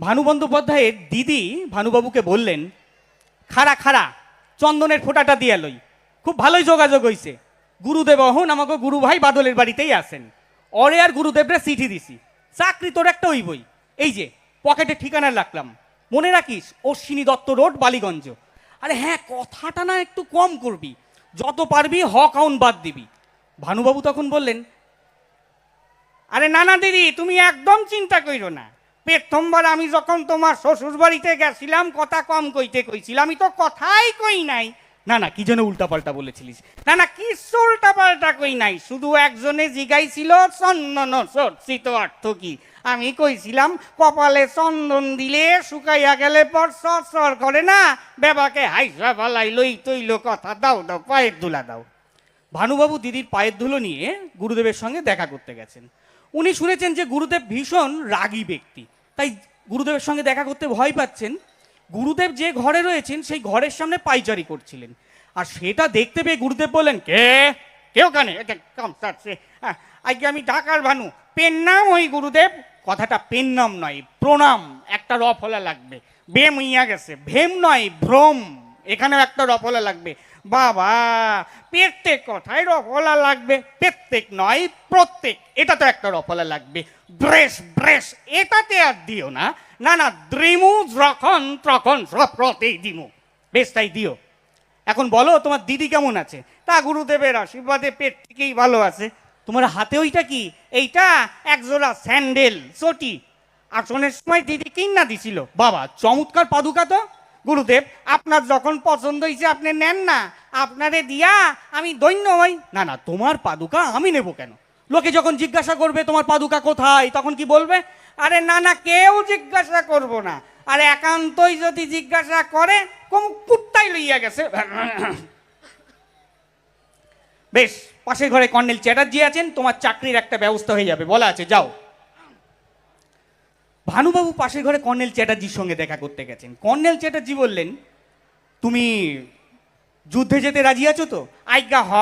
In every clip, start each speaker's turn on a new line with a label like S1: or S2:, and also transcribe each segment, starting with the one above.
S1: ভানু বন্দ্যোপাধ্যায়ের দিদি ভানুবাবুকে বললেন, খাড়া খাড়া, চন্দনের ফোঁটাটা দিয়ে লই। খুব ভালোই যোগাযোগ হইছে। গুরুদেব অহন আমাকে গুরু ভাই বাদলের বাড়িতেই আসেন অরে আর গুরুদেবরা চিঠি দিছি। চাকরি তোর একটা ওই বই এই যে, পকেটে ঠিকানা রাখলাম। মনে রাখিস, অশ্বিনী দত্ত রোড, বালিগঞ্জ। আরে হ্যাঁ কথাটা না একটু কম করবি। যত পারবি হ কাউন বাদ দিবি। ভানুবাবু তখন বললেন, আরে নানা দিদি, তুমি একদম চিন্তা কইরো না। প্রথমবার আমি যখন তোমার শ্বশুর বাড়িতে গেছিলাম, কথা কম কইতে কইছিলাম আমি তো কথাই কই নাই। না না, কি যেন উল্টাপাল্টা বলেছিলিস। না না কিছু উল্টাপাল্টা কই নাই। শুধু একজনে জিগাইছিল, চন্দন সর্ষিত অর্থ কি? আমি কইছিলাম, কপালে চন্দন দিলে শুকাইয়া গেলে পর সর করে না, বেবাকে হাইসা ফালাই লই তৈল কথা, দাও দাও, পায়ের দুলা দাও। ভানুবাবু দিদির পায়ের ধুলো নিয়ে গুরুদেবের সঙ্গে দেখা করতে গেছেন। উনি শুনেছেন যে গুরুদেব ভীষণ রাগী ব্যক্তি। তাই গুরুদেবের সঙ্গে দেখা করতে ভয় পাচ্ছেন। গুরুদেব যে ঘরে রয়েছেন, সেই ঘরের সামনে পাইচারি করছিলেন। আর সেটা দেখতে পেয়ে গুরুদেব বললেন, কে? কানে কামসাচ্ছে আজকে আমি ঢাকার ভানু। পেন নাম ওই গুরুদেব? কথাটা পেন নাম নয়, প্রণাম। একটা রফলা লাগবে। বেম ইয়া গেছে। ভেম নয়, ভ্রম। এখানেও একটা রফলা লাগবে। বাবা, প্রত্যেক কথায় রফলা লাগবে, প্রত্যেক নয়, প্রত্যেক, এটা তো একটা রফলা লাগবে। ব্রেশ ব্রেশ, এটাতে আর দিও না। না না, দ্রিমু যখন তখন সপ্রতেই দিমু। বেশ, তাই দিও। এখন বলো, তোমার দিদি কেমন আছে? তা গুরুদেবের আশীর্বাদে পেট থেকেই ভালো আছে। তোমার হাতে ওইটা কি? এইটা একজোড়া স্যান্ডেল, চটি। আসনের সময় দিদি কিনা দিছিল? বাবা, চমৎকার পাদুকা তো। গুরুদেব, আপনার যখন পছন্দ হয়েছে, আপনি নেন না। আপনারে দিয়া আমি দৈন্য হই। না না, তোমার পাদুকা আমি নেব কেন? লোকে যখন জিজ্ঞাসা করবে, তোমার পাদুকা কোথায়? তখন কি বলবে? আরে, না না, কেউ জিজ্ঞাসা করব না। আর একান্তই যদি জিজ্ঞাসা করে কোন কুত্তাই লইয়া গেছে। বেশ, পাশের ঘরে কর্নেল চ্যাটার্জি আছেন, তোমার চাকরির একটা ব্যবস্থা হয়ে যাবে। বলা আছে, যাও। ভানুবাবু পাশের ঘরে কর্নেল চ্যাটার্জির সঙ্গে দেখা করতে গেছেন। কর্নেল চ্যাটার্জি বললেন, তুমি যুদ্ধে যেতে রাজি আছো তো? আজ্ঞা, হ।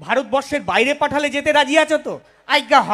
S1: ভারতবর্ষের বাইরে পাঠালে যেতে রাজি আছো তো? আজ্ঞা, হ।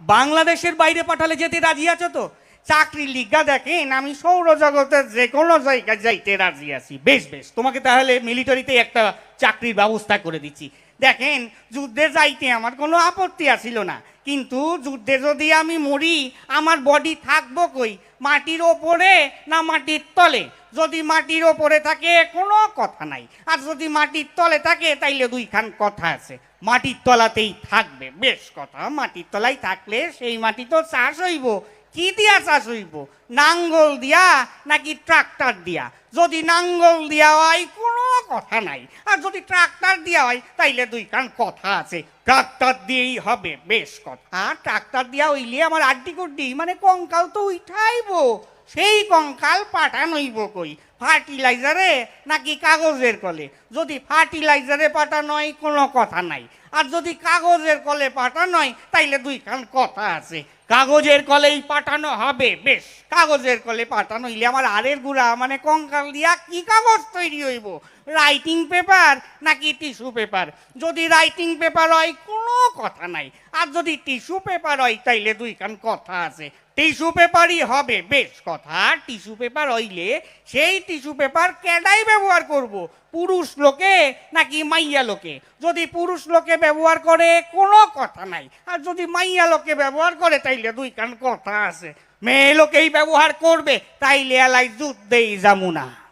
S1: বাংলাদেশের বাইরে পাঠালে যেতে রাজি আছো তো? চাকরি লিগা দেখেন, আমি সৌরজগতের যে কোনো জায়গায় যাইতে রাজি আছি। বেশ বেশ, তোমাকে তাহলে মিলিটারিতে একটা চাকরির ব্যবস্থা করে দিচ্ছি। দেখেন, যুদ্ধে যাইতে আমার কোনো আপত্তি আসিল না। কিন্তু যুদ্ধে যদি আমি মরি, আমার বডি থাকব কই? মাটির ওপরে না মাটির তলে? যদি মাটির ওপরে থাকে, কোনো কথা নাই। আর যদি মাটির তলে থাকে, তাইলে দুইখান কথা আছে। মাটির তলাতেই থাকবে, বেশ কথা। মাটির তলায় থাকলে সেই মাটি তো চাষ হইব। কি দিয়া চাষ হইব? নাঙ্গল দিয়া নাকি ট্রাক্টর দিয়া? যদি নাঙ্গল দিয়া হয়, কোনো কথা নাই। আর যদি ট্রাক্টর দিয়া হয়, তাইলে দুইখান কথা আছে। ট্রাক্টর দিয়েই হবে, বেশ কথা। আর ট্রাক্টর দিয়া হইলে আমার আড্ডি কুড্ডি মানে কঙ্কাল তো উঠাইব, সেই কঙ্কাল পাঠানইব কই? ফার্টিলাইজারে নাকি কাগজের কলে? যদি ফার্টিলাইজারে পাঠানো হয়, কোনো কথা নাই। আর যদি কাগজের কলে পাঠানো হয়, তাইলে দুইখান কথা আছে। কাগজের কলেই পাঠানো হবে, বেশ। কাগজের কলে পাঠানো হইলে আমার আরের গুড়া মানে কঙ্কাল দিয়া কি কাগজ তৈরি হইব? রাইটিং পেপার নাকি টিস্যু পেপার যদি রাইটিং পেপার হয়, কোনো কথা নাই। আর যদি টিস্যু পেপার হয়, তাইলে দুইখান কথা আছে। টিস্যু পেপারই হবে, বেশ কথা। টিস্যু পেপার হইলে সেই টিস্যু পেপার কেডাই ব্যবহার করব? পুরুষ লোকে নাকি মাইয়া লোকে? যদি পুরুষ লোকে ব্যবহার করে, কোনো কথা নাই। আর যদি মাইয়া লোকে ব্যবহার করে, তাইলে দুইখান কথা আছে। মেয়ে লোকেই ব্যবহার করবে, তাইলে এলাই যুদ্ধেই যামু না